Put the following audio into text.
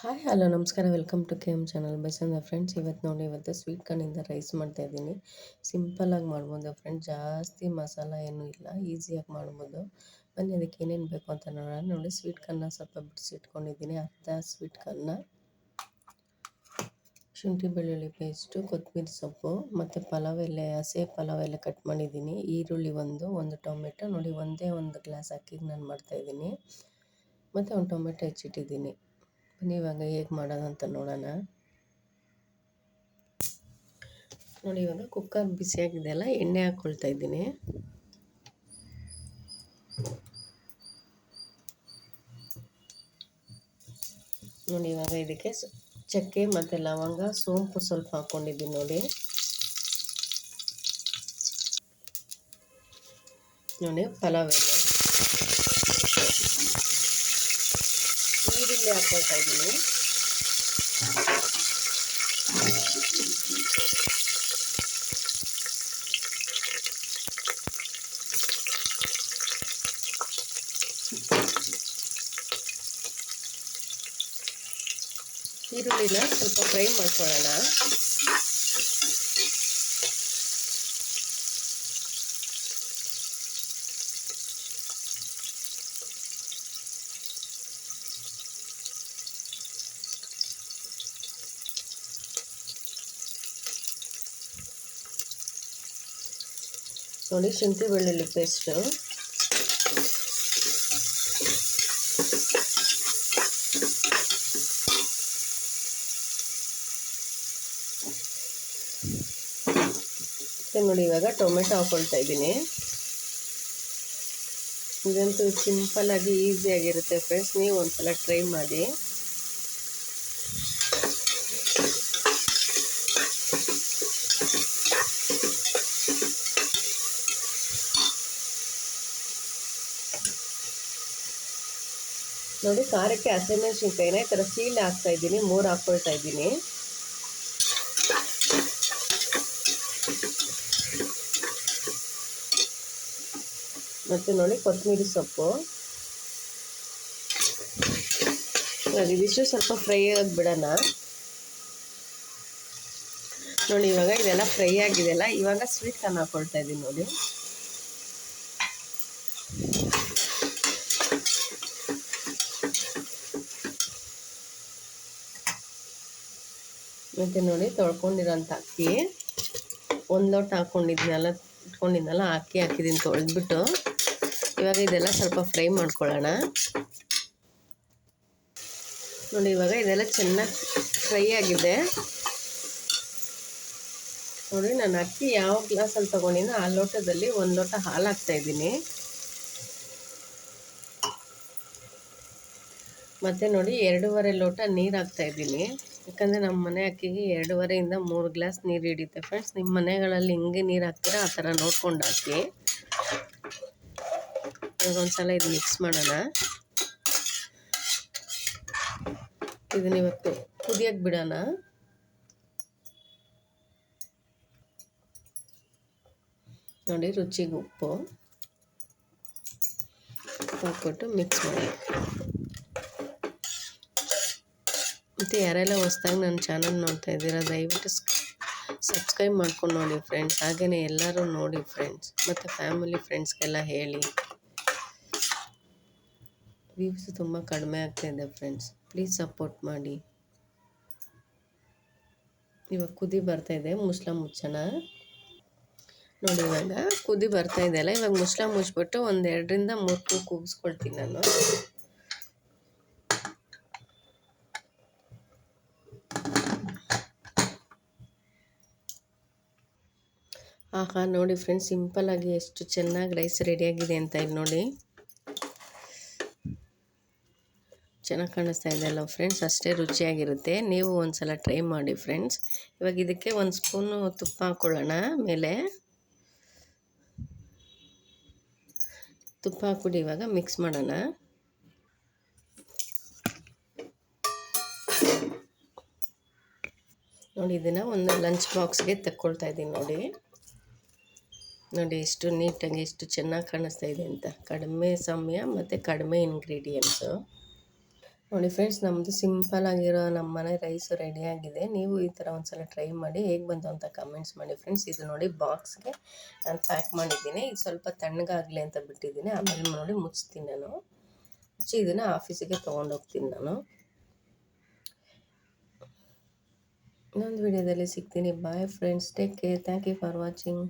Hi hello ನಮಸ್ಕಾರ. Welcome to K M channel ಬಸಂದ friends ಇವತ್ತು ನೋಡಿ, ಇವತ್ತು ಸ್ವೀಟ್ ಕಾರ್ನಿಂದ ರೈಸ್ ಮಾಡ್ತಾಯಿದ್ದೀನಿ ಸಿಂಪಲ್ಲಾಗಿ ಮಾಡ್ಬೋದು ಫ್ರೆಂಡ್ಸ್ ಜಾಸ್ತಿ ಮಸಾಲ ಏನೂ ಇಲ್ಲ. ಈಸಿಯಾಗಿ ಮಾಡ್ಬೋದು. ಬನ್ನಿ, ಅದಕ್ಕೆ ಏನೇನು ಬೇಕು ಅಂತ ನೋಡೋಣ. ನೋಡಿ ಸ್ವೀಟ್ ಕಾರ್ನ ಸ್ವಲ್ಪ ಬಿಡಿಸಿಟ್ಕೊಂಡಿದ್ದೀನಿ ಅರ್ಧ ಸ್ವೀಟ್ ಕಾರ್ನ ಶುಂಠಿ, ಬೆಳ್ಳುಳ್ಳಿ ಪೇಸ್ಟು ಕೊತ್ತಂಬರಿ ಸೊಪ್ಪು ಮತ್ತು ಪಲಾವ್ ಎಲೆ, ಹಸೆ ಪಲಾವ್ ಎಲೆ ಕಟ್ ಮಾಡಿದ್ದೀನಿ. ಈರುಳ್ಳಿ ಒಂದು ಒಂದು ಟೊಮೆಟೊ. ನೋಡಿ, ಒಂದೇ ಒಂದು ಗ್ಲಾಸ್ ಅಕ್ಕಿಗೆ ನಾನು ಮಾಡ್ತಾಯಿದ್ದೀನಿ ಮತ್ತು ಒಂದು ಟೊಮೆಟೊ ಹೆಚ್ಚಿಟ್ಟಿದ್ದೀನಿ. ಬನ್ನಿ ಇವಾಗ ಹೇಗೆ ಮಾಡೋದಂತ ನೋಡೋಣ. ನೋಡಿ ಇವಾಗ ಕುಕ್ಕರ್ ಬಿಸಿಯಾಗಿದೆಯಲ್ಲ ಎಣ್ಣೆ ಹಾಕ್ಕೊಳ್ತಾ ಇದ್ದೀನಿ. ನೋಡಿ ಇವಾಗ ಇದಕ್ಕೆ ಚಕ್ಕೆ ಮತ್ತು ಲವಂಗ, ಸೋಂಪು ಸ್ವಲ್ಪ ಹಾಕ್ಕೊಂಡಿದ್ದೀನಿ ನೋಡಿ. ನೋಡಿ ಪಲಾವ್ ಎಲೆ ಈರುಳ್ಳಿ ಹಾಕ್ಕೊಳ್ತಾ ಇದ್ದೀನಿ. ಈರುಳ್ಳಿನ ಸ್ವಲ್ಪ ಫ್ರೈ ಮಾಡ್ಕೊಳ್ಳೋಣ. ನೋಡಿ, ಶುಂಠಿ ಬೆಳ್ಳುಳ್ಳಿ ಪೇಸ್ಟು ನೋಡಿ, ಇವಾಗ ಟೊಮೆಟೊ ಹಾಕೊಳ್ತಾ ಇದ್ದೀನಿ. ಇದಂತೂ ಸಿಂಪಲ್ಲಾಗಿ ಈಸಿಯಾಗಿರುತ್ತೆ ಫ್ರೆಂಡ್ಸ್ ನೀವು ಒಂದ್ಸಲ ಟ್ರೈ ಮಾಡಿ. ನೋಡಿ, ಖಾರಕ್ಕೆ ಹಸಿಮೆಣಸಿನ್ಕಾಯಿನ ಈ ಥರ ಸೀಲ್ ಹಾಕ್ತಾ ಇದ್ದೀನಿ, ಮೂರು ಹಾಕ್ಕೊಳ್ತಾ ಇದ್ದೀನಿ. ಮತ್ತು ನೋಡಿ, ಕೊತ್ತಂಬರಿ ಸೊಪ್ಪು. ಇದಿಷ್ಟು ಸ್ವಲ್ಪ ಫ್ರೈ ಆಗಿಬಿಡೋಣ. ನೋಡಿ, ಇವಾಗ ಇದೆಲ್ಲ ಫ್ರೈ ಆಗಿದೆಯಲ್ಲ ಇವಾಗ ಸ್ವೀಟ್ ಕಾರ್ನ್ ಹಾಕ್ಕೊಳ್ತಾ ಇದ್ದೀನಿ ನೋಡಿ. ಮತ್ತು ನೋಡಿ ತೊಳ್ಕೊಂಡಿರೋಂಥ ಅಕ್ಕಿ ಒಂದು ಲೋಟ ಹಾಕ್ಕೊಂಡಿದ್ನಲ್ಲ ಇಟ್ಕೊಂಡಿದ್ನಲ್ಲ ಅಕ್ಕಿ ಹಾಕಿದ್ದೀನಿ ತೊಳೆದ್ಬಿಟ್ಟು. ಇವಾಗ ಇದೆಲ್ಲ ಸ್ವಲ್ಪ ಫ್ರೈ ಮಾಡ್ಕೊಳ್ಳೋಣ. ನೋಡಿ, ಇವಾಗ ಇದೆಲ್ಲ ಚೆನ್ನಾಗಿ ಫ್ರೈ ಆಗಿದೆ. ನೋಡಿ, ನಾನು ಅಕ್ಕಿ ಯಾವ ಗ್ಲಾಸಲ್ಲಿ ತೊಗೊಂಡಿನ ಆ ಲೋಟದಲ್ಲಿ ಒಂದು ಲೋಟ ಹಾಲು ಹಾಕ್ತಾಯಿದ್ದೀನಿ ಮತ್ತು ನೋಡಿ, ಎರಡೂವರೆ ಲೋಟ ನೀರು ಹಾಕ್ತಾಯಿದ್ದೀನಿ ಯಾಕಂದರೆ ನಮ್ಮ ಮನೆ ಅಕ್ಕಿಗೆ ಎರಡೂವರೆಯಿಂದ ಮೂರು ಗ್ಲಾಸ್ ನೀರು ಹಿಡಿಯುತ್ತೆ ಫ್ರೆಂಡ್ಸ್ ನಿಮ್ಮ ಮನೆಗಳಲ್ಲಿ ಹಿಂಗೆ ನೀರು ಹಾಕ್ತೀರಾ ಆ ಥರ ನೋಡ್ಕೊಂಡು ಹಾಕಿ. ಇವಾಗ ಇದು ಮಿಕ್ಸ್ ಮಾಡೋಣ. ಇದನ್ನ ಇವತ್ತು ಕುದಿಯೋಕ್ಕೆ ಬಿಡೋಣ. ನೋಡಿ ರುಚಿಗೆ ಉಪ್ಪು. ಹಾಕ್ಬಿಟ್ಟು ಮಿಕ್ಸ್ ಮಾಡಿ ಮತ್ತು ಯಾರೆಲ್ಲ ಹೊಸ್ದಾಗಿ ನನ್ನ ಚಾನಲ್ ನೋಡ್ತಾ ಇದ್ದೀರಾ, ದಯವಿಟ್ಟು ಸಬ್ಸ್ಕ್ರೈಬ್ ಮಾಡ್ಕೊಂಡು ನೋಡಿ ಫ್ರೆಂಡ್ಸ್ ಹಾಗೆಯೇ ಎಲ್ಲರೂ ನೋಡಿ ಫ್ರೆಂಡ್ಸ್ ಮತ್ತು ಫ್ಯಾಮಿಲಿ ಫ್ರೆಂಡ್ಸ್ಗೆಲ್ಲ ಹೇಳಿ. ವ್ಯೂಸ್ ತುಂಬ ಕಡಿಮೆ ಆಗ್ತಾಯಿದೆ ಫ್ರೆಂಡ್ಸ್ ಪ್ಲೀಸ್ ಸಪೋರ್ಟ್ ಮಾಡಿ. ಇವಾಗ ಕುದಿ ಬರ್ತಾಯಿದೆ ಮುಸ್ಲ ಮುಚ್ಚೋಣ ನೋಡಿ ಇವಾಗ ಕುದಿ ಬರ್ತಾ ಇದೆಯಲ್ಲ ಇವಾಗ ಮುಸ್ಲಾ ಮುಚ್ಚಿಬಿಟ್ಟು ಒಂದು ಎರಡರಿಂದ ಮೂರು ಕೂಗಿಸ್ಕೊಳ್ತೀನಿ ನಾನು. ಆಹಾ, ನೋಡಿ ಫ್ರೆಂಡ್ಸ್ ಸಿಂಪಲ್ಲಾಗಿ ಎಷ್ಟು ಚೆನ್ನಾಗಿ ರೈಸ್ ರೆಡಿಯಾಗಿದೆ ಅಂತ ಇಲ್ಲಿ ನೋಡಿ. ಚೆನ್ನಾಗಿ ಕಾಣಿಸ್ತಾ ಇದೆಯಲ್ಲ ಫ್ರೆಂಡ್ಸ್ ಅಷ್ಟೇ ರುಚಿಯಾಗಿರುತ್ತೆ. ನೀವು ಒಂದು ಸಲ ಟ್ರೈ ಮಾಡಿ ಫ್ರೆಂಡ್ಸ್ ಇವಾಗ ಇದಕ್ಕೆ ಒಂದು ಸ್ಪೂನು ತುಪ್ಪ ಹಾಕ್ಕೊಳ್ಳೋಣ ಮೇಲೆ. ತುಪ್ಪ ಹಾಕ್ಬಿಟ್ಟು ಇವಾಗ ಮಿಕ್ಸ್ ಮಾಡೋಣ. ನೋಡಿ, ಇದನ್ನು ಒಂದು ಲಂಚ್ ಬಾಕ್ಸ್ಗೆ ತಕ್ಕೊಳ್ತಾ ಇದ್ದೀನಿ ನೋಡಿ. ನೋಡಿ, ಎಷ್ಟು ನೀಟಾಗಿ, ಎಷ್ಟು ಚೆನ್ನಾಗಿ ಕಾಣಿಸ್ತಾ ಇದೆ ಅಂತ. ಕಡಿಮೆ ಸಮಯ ಮತ್ತು ಕಡಿಮೆ ಇಂಗ್ರೀಡಿಯೆಂಟ್ಸು ನೋಡಿ ಫ್ರೆಂಡ್ಸ್ ನಮ್ಮದು ಸಿಂಪಲ್ ಆಗಿರೋ ನಮ್ಮ ಮನೆ ರೈಸು ರೆಡಿಯಾಗಿದೆ ನೀವು ಈ ಥರ ಒಂದ್ಸಲ ಟ್ರೈ ಮಾಡಿ, ಹೇಗೆ ಬಂತು ಅಂತ ಕಮೆಂಟ್ಸ್ ಮಾಡಿ ಫ್ರೆಂಡ್ಸ್ ಇದು ನೋಡಿ ಬಾಕ್ಸ್ಗೆ ನಾನು ಪ್ಯಾಕ್ ಮಾಡಿದ್ದೀನಿ. ಇದು ಸ್ವಲ್ಪ ತಣ್ಣಗಾಗಲಿ ಅಂತ ಬಿಟ್ಟಿದ್ದೀನಿ. ಆಮೇಲೆ ನೋಡಿ ಮುಚ್ತೀನಿ ನಾನು. ಮುಚ್ಚಿ ಇದನ್ನು ಆಫೀಸಿಗೆ ತೊಗೊಂಡೋಗ್ತೀನಿ ನಾನು. ಇನ್ನೊಂದು ವಿಡಿಯೋದಲ್ಲಿ ಸಿಗ್ತೀನಿ. Bye friends take care thank you for watching